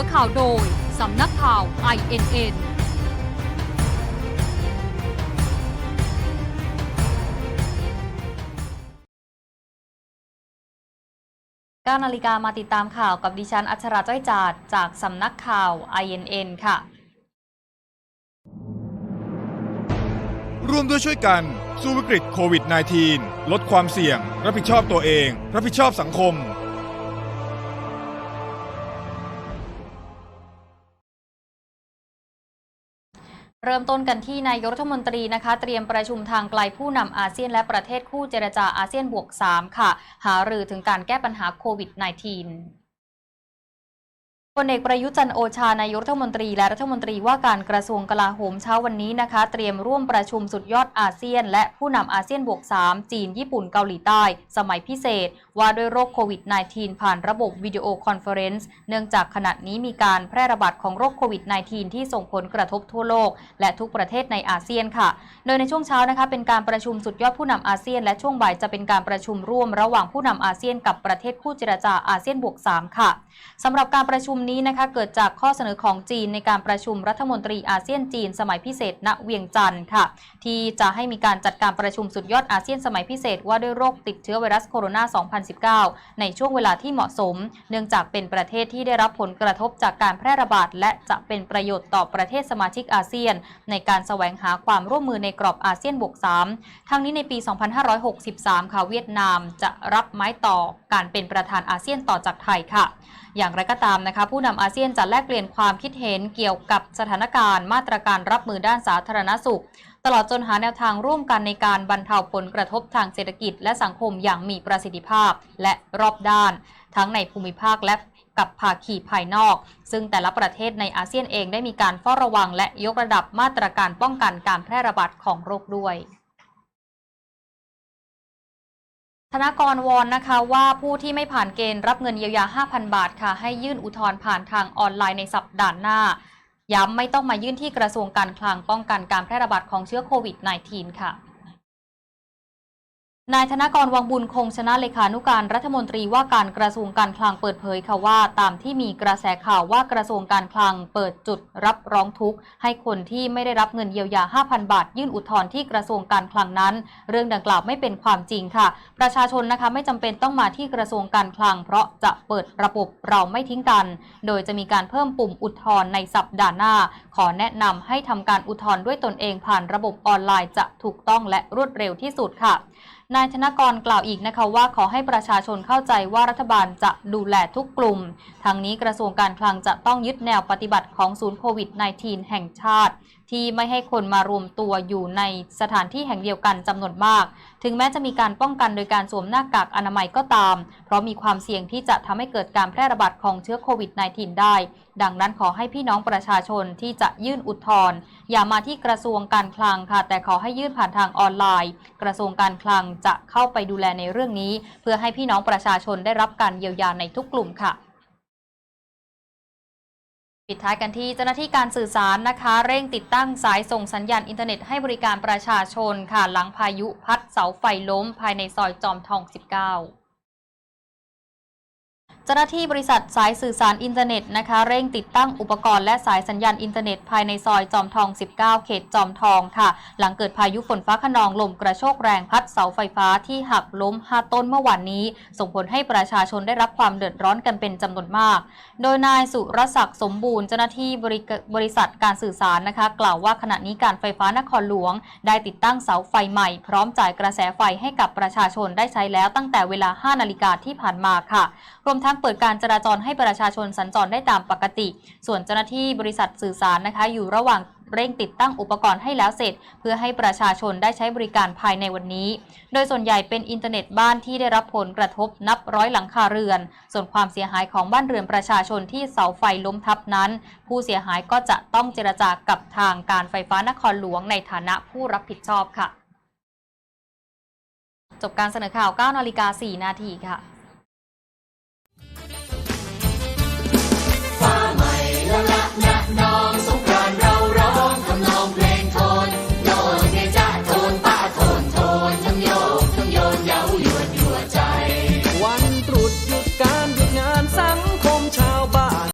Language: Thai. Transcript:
อข่าวโดย สำนักข่าว INN 9นาฬิกามาติดตามข่าวกับดิฉันอัชราจ้อยจาดจากสำนักข่าว INN ค่ะ ร่วมด้วยช่วยกันสู้วิกฤตโควิด -19 ลดความเสี่ยง รับผิดชอบตัวเอง รับผิดชอบสังคม เริ่มต้นกันที่นายกรัฐมนตรีนะคะเตรียมประชุมทางไกลผู้นำอาเซียนและประเทศคู่เจรจาอาเซียนบวก 3 ค่ะ หารือถึงการแก้ปัญหาโควิด -19 ลเอกประยุจันโอชานายกรัฐมนตรีและรัฐมนตรีว่าการกระทรวงกลาโหมเช้าวันนี้นะคะ เตรียมร่วมประชุมสุดยอดอาเซียน และผู้นำอาเซียนบวก 3 จีน ญี่ปุ่นเกาหลีใต้ สมัยพิเศษ ว่าด้วยโรคโควิด -19 ผ่านระบบวิดีโอคอนเฟอเรนซ์เนื่องจากขณะนี้มีการแพร่ระบาดของโรคโควิด -19 ที่ส่งผลกระทบทั่วโลก และทุกประเทศในอาเซียนค่ะ โดยในช่วงเช้านะคะเป็นการประชุมสุดยอดผู้นำอาเซียน และช่วงบ่ายจะเป็นการประชุมร่วม ระหว่างผู้นำอาเซียนกับประเทศคู่เจรจาอาเซียนบวก 3 ค่ะสำหรับการประชุมนี้นะคะเกิดจากข้อเสนอของจีนในการประชุมรัฐมนตรีอาเซียนจีนสมัยพิเศษณเวียงจันทร์ค่ะ ที่จะให้มีการจัดการประชุมสุดยอดอาเซียนสมัยพิเศษว่าด้วยโรคติดเชื้อไวรัสโคโรนา 2019 ในช่วงเวลาที่เหมาะสม เนื่องจากเป็นประเทศที่ได้รับผลกระทบจากการแพร่ระบาด และจะเป็นประโยชน์ต่อประเทศสมาชิกอาเซียน ในการแสวงหาความร่วมมือในกรอบอาเซียนบวก3ทั้งนี้ในปี 2563 ค่ะเวียดนามจะรับไม้ต่อการเป็นประธานอาเซียนต่อจากไทยค่ะ อย่างไรก็ตามนะคะผู้นำอาเซียนจะแลกเปลี่ยนความคิดเห็นเกี่ยวกับสถานการณ์ มาตรการรับมือด้านสาธารณสุข ตลอดจนหาแนวทางร่วมกันในการบรรเทาผลกระทบทางเศรษฐกิจ และสังคมอย่างมีประสิทธิภาพและรอบด้าน ทั้งในภูมิภาคและกับภาคีภายนอก ซึ่งแต่ละประเทศในอาเซียนเองได้มีการเฝ้าระวัง และยกระดับมาตรการป้องกันการแพร่ระบาดของโรคด้วย ธนากรวอนนะคะว่าผู้ที่ไม่ผ่านเกณฑ์รับเงินเยียวยา 5,000 บาทค่ะ ให้ยื่นอุทธรณ์ผ่านทางออนไลน์ในสัปดาห์หน้า ย้ำไม่ต้องมายื่นที่กระทรวงการคลังป้องกันการแพร่ระบาดของเชื้อโควิด -19 ค่ะ นายธนกรวังบุญคงชนะเลขานุการรัฐมนตรีว่าการกระทรวงการคลังเปิดเผยค่ะว่า ตามที่มีกระแสข่าวว่ากระทรวงการคลังเปิดจุดรับร้องทุกข์ ให้คนที่ไม่ได้รับเงินเยียวยา 5,000 บาท ยื่นอุทธรณ์ที่กระทรวงการคลังนั้น เรื่องดังกล่าวไม่เป็นความจริงค่ะ ประชาชนนะคะไม่จำเป็นต้องมาที่กระทรวงการคลัง เพราะจะเปิดระบบเราไม่ทิ้งกัน โดยจะมีการเพิ่มปุ่มอุทธรณ์ในสัปดาห์หน้า ขอแนะนำให้ทำการอุทธรณ์ด้วยตนเองผ่านระบบออนไลน์จะถูกต้องและรวดเร็วที่สุดค่ะ นายธนกรกล่าวอีกนะคะว่าขอให้ประชาชนเข้าใจว่ารัฐบาลจะดูแลทุกกลุ่ม ทางนี้กระทรวงการคลังจะต้องยึดแนวปฏิบัติของศูนย์โควิด -19 แห่งชาติ ที่ไม่ให้คนมารวมตัวอยู่ในสถานที่แห่งเดียวกันจำนวนมาก ถึงแม้จะมีการป้องกันโดยการสวมหน้ากากอนามัยก็ตาม เพราะมีความเสี่ยงที่จะทำให้เกิดการแพร่ระบาดของเชื้อโควิด -19 ได้ ดังนั้นขอให้พี่น้องประชาชนที่จะยื่นอุทธรณ์อย่ามาที่กระทรวงการคลังค่ะ แต่ขอให้ยื่นผ่านทางออนไลน์ กระทรวงการคลังจะเข้าไปดูแลในเรื่องนี้ เพื่อให้พี่น้องประชาชนได้รับการเยียวยาในทุกกลุ่มค่ะ ปิดท้ายกันที่เจ้าหน้าที่การสื่อสารนะคะ เร่งติดตั้งสายส่งสัญญาณอินเทอร์เน็ตให้บริการประชาชนค่ะหลังพายุพัดเสาไฟล้มภายในซอยจอมทอง 19เจ้าหน้าที่บริษัทสายสื่อสารอินเทอร์เน็ตนะคะ เร่งติดตั้งอุปกรณ์และสายสัญญาณอินเทอร์เน็ตภายในซอยจอมทอง 19 เขตจอมทองค่ะ หลังเกิดพายุฝนฟ้าขนองลมกระโชกแรงพัดเสาไฟฟ้าที่หักล้ม 5 ต้นเมื่อวานนี้ ส่งผลให้ประชาชนได้รับความเดือดร้อนกันเป็นจำนวนมาก โดยนายสุรศักดิ์สมบูรณ์เจ้าหน้าที่บริบริษัทการสื่อสารนะคะ กล่าวว่าขณะนี้การไฟฟ้านครหลวง ได้ติดตั้งเสาไฟใหม่ พร้อมจ่ายกระแสไฟให้กับประชาชนได้ใช้แล้วตั้งแต่เวลา 5 นาฬิกาที่ผ่านมาค่ะรวมทั้งเปิดการจราจรให้ประชาชนสัญจรได้ตามปกติ ส่วนเจ้าหน้าที่บริษัทสื่อสารนะคะ อยู่ระหว่างเร่งติดตั้งอุปกรณ์ให้แล้วเสร็จ เพื่อให้ประชาชนได้ใช้บริการภายในวันนี้ โดยส่วนใหญ่เป็นอินเทอร์เน็ตบ้านที่ได้รับผลกระทบนับร้อยหลังคาเรือน ส่วนความเสียหายของบ้านเรือนประชาชนที่เสาไฟล้มทับนั้น ผู้เสียหายก็จะต้องเจรจากับทางการไฟฟ้านครหลวงในฐานะผู้รับผิดชอบค่ะ จบการเสนอข่าว 9นาฬิกา4นาทีค่ะ